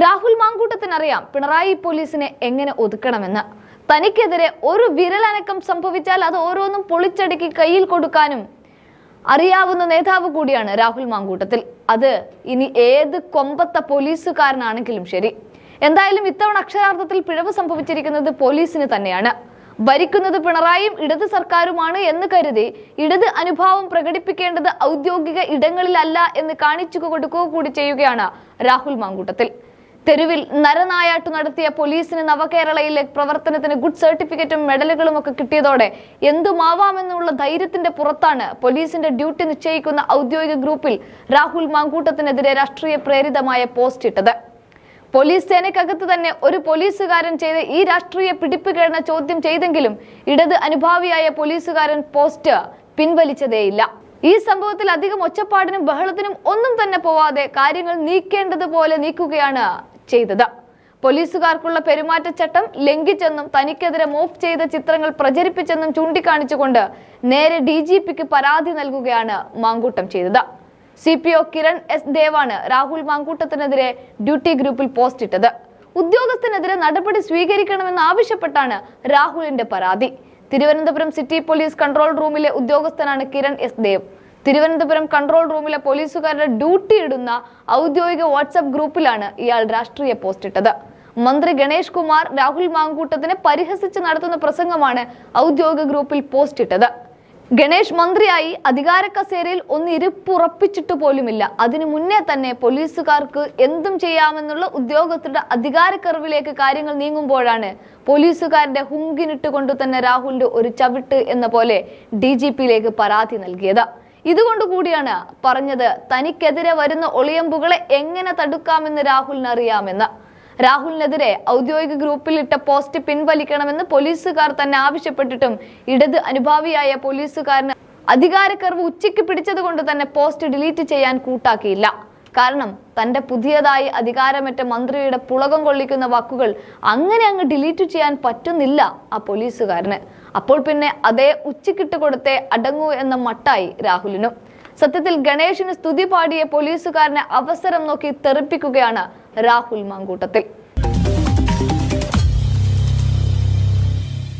രാഹുൽ മാങ്കൂട്ടത്തിനറിയാം പിണറായി പോലീസിനെ എങ്ങനെ ഒതുക്കണമെന്ന്. തനിക്കെതിരെ ഒരു വിരലനക്കം സംഭവിച്ചാൽ അത് ഓരോന്നും പൊളിച്ചടുക്കി കയ്യിൽ കൊടുക്കാനും അറിയാവുന്ന നേതാവ് കൂടിയാണ് രാഹുൽ മാങ്കൂട്ടത്തിൽ. അത് ഇനി ഏത് കൊമ്പത്ത പോലീസുകാരനാണെങ്കിലും ശരി. എന്തായാലും ഇത്തവണ അക്ഷരാർത്ഥത്തിൽ പിഴവ് സംഭവിച്ചിരിക്കുന്നത് പോലീസിന് തന്നെയാണ്. ഭരിക്കുന്നത് പിണറായിയും ഇടത് സർക്കാരുമാണ് എന്ന് കരുതി ഇടത് അനുഭാവം പ്രകടിപ്പിക്കേണ്ടത് ഔദ്യോഗിക ഇടങ്ങളിലല്ല എന്ന് കാണിച്ചു കൊടുക്കുക കൂടി ചെയ്യുകയാണ് രാഹുൽ മാങ്കൂട്ടത്തിൽ. തെരുവിൽ നരനായാട്ട് നടത്തിയ പോലീസിന് നവകേരളയിലെ പ്രവർത്തനത്തിന് ഗുഡ് സർട്ടിഫിക്കറ്റും മെഡലുകളും ഒക്കെ കിട്ടിയതോടെ എന്തുമാവാമെന്നുള്ള ധൈര്യത്തിന്റെ പുറത്താണ് പോലീസിന്റെ ഡ്യൂട്ടി നിശ്ചയിക്കുന്ന ഔദ്യോഗിക ഗ്രൂപ്പിൽ രാഹുൽ മാങ്കൂട്ടത്തിനെതിരെ രാഷ്ട്രീയ പ്രേരിതമായ പോസ്റ്റ് ഇട്ടത്. പോലീസ് സേനയ്ക്കകത്ത് തന്നെ ഒരു പോലീസുകാരൻ ചെയ്ത ഈ രാഷ്ട്രീയ പിടിപ്പുകേടിന ചോദ്യം ചെയ്തെങ്കിലും ഇടത് അനുഭാവിയായ പോലീസുകാരൻ പോസ്റ്റ് പിൻവലിച്ചതേയില്ല. ഈ സംഭവത്തിൽ അധികം ഒച്ചപ്പാടിനും ബഹളത്തിനും ഒന്നും തന്നെ പോവാതെ കാര്യങ്ങൾ നീക്കേണ്ടതുപോലെ നീക്കുകയാണ് ചെയ്തത്. പോലീസുകാർക്കുള്ള പെരുമാറ്റച്ചട്ടം ലംഘിച്ചെന്നും തനിക്കെതിരെ മൂവ് ചെയ്ത ചിത്രങ്ങൾ പ്രചരിപ്പിച്ചെന്നും ചൂണ്ടിക്കാണിച്ചുകൊണ്ട് നേരെ ഡി ജി പിക്ക് പരാതി നൽകുകയാണ് മാങ്കൂട്ടം ചെയ്തത്. C P O Kiran S ദേവാണ് Rahul മാങ്കൂട്ടത്തിനെതിരെ ഡ്യൂട്ടി ഗ്രൂപ്പിൽ പോസ്റ്റ് ഇട്ടത്. ഉദ്യോഗസ്ഥനെതിരെ നടപടി സ്വീകരിക്കണമെന്ന് ആവശ്യപ്പെട്ടാണ് രാഹുലിന്റെ പരാതി. തിരുവനന്തപുരം സിറ്റി പോലീസ് കൺട്രോൾ റൂമിലെ ഉദ്യോഗസ്ഥനാണ് കിരൺ എസ് ദേവ്. തിരുവനന്തപുരം കൺട്രോൾ റൂമിലെ പോലീസുകാരുടെ ഡ്യൂട്ടി ഇടുന്ന ഔദ്യോഗിക വാട്സ്ആപ്പ് ഗ്രൂപ്പിലാണ് ഇയാൾ രാഷ്ട്രീയ പോസ്റ്റ് ഇട്ടത്. മന്ത്രി ഗണേഷ് കുമാർ രാഹുൽ മാങ്കൂട്ടത്തിനെ പരിഹസിച്ച് നടത്തുന്ന പ്രസംഗമാണ് ഔദ്യോഗിക ഗ്രൂപ്പിൽ പോസ്റ്റ് ഇട്ടത്. ഗണേഷ് മന്ത്രിയായി അധികാര കസേരയിൽ ഒന്ന് ഇരിപ്പുറപ്പിച്ചിട്ട് പോലുമില്ല. അതിനു മുന്നേ തന്നെ പോലീസുകാർക്ക് എന്തും ചെയ്യാമെന്നുള്ള ഉദ്യോഗസ്ഥരുടെ അധികാര അധികാരക്കറിവിലേക്ക് കാര്യങ്ങൾ നീങ്ങുമ്പോഴാണ് പോലീസുകാരുടെ ഹുങ്കിനിട്ടുകൊണ്ട് തന്നെ രാഹുലിന്റെ ഒരു ചവിട്ട് എന്ന പോലെ ഡി പരാതി നൽകിയത്. ഇതുകൊണ്ട് കൂടിയാണ് പറഞ്ഞത് തനിക്കെതിരെ വരുന്ന ഒളിയമ്പുകളെ എങ്ങനെ തടുക്കാമെന്ന് രാഹുലിന് അറിയാമെന്ന്. രാഹുലിനെതിരെ ഔദ്യോഗിക ഗ്രൂപ്പിൽ ഇട്ട പോസ്റ്റ് പിൻവലിക്കണമെന്ന് പോലീസുകാർ തന്നെ ആവശ്യപ്പെട്ടിട്ടും ഇടത് അനുഭാവിയായ പോലീസുകാരന് അധികാരക്കർവ് ഉച്ചയ്ക്ക് പിടിച്ചത് കൊണ്ട് തന്നെ പോസ്റ്റ് ഡിലീറ്റ് ചെയ്യാൻ കൂട്ടാക്കിയില്ല. കാരണം തന്റെ പുതിയതായി അധികാരമേറ്റ മന്ത്രിയുടെ പുളകം കൊള്ളിക്കുന്ന വാക്കുകൾ അങ്ങനെ അങ്ങ് ഡിലീറ്റ് ചെയ്യാൻ പറ്റുന്നില്ല ആ പോലീസുകാരന്. അപ്പോൾ പിന്നെ അതേ ഉച്ചക്കിട്ട് കൊടുത്തേ അടങ്ങൂ എന്ന മട്ടായി രാഹുലിനും. സത്യത്തിൽ ഗണേഷിന് സ്തുതി പാടിയ പോലീസുകാരനെ അവസരം നോക്കി തെറിപ്പിക്കുകയാണ് രാഹുൽ മാങ്കൂട്ടത്തിൽ.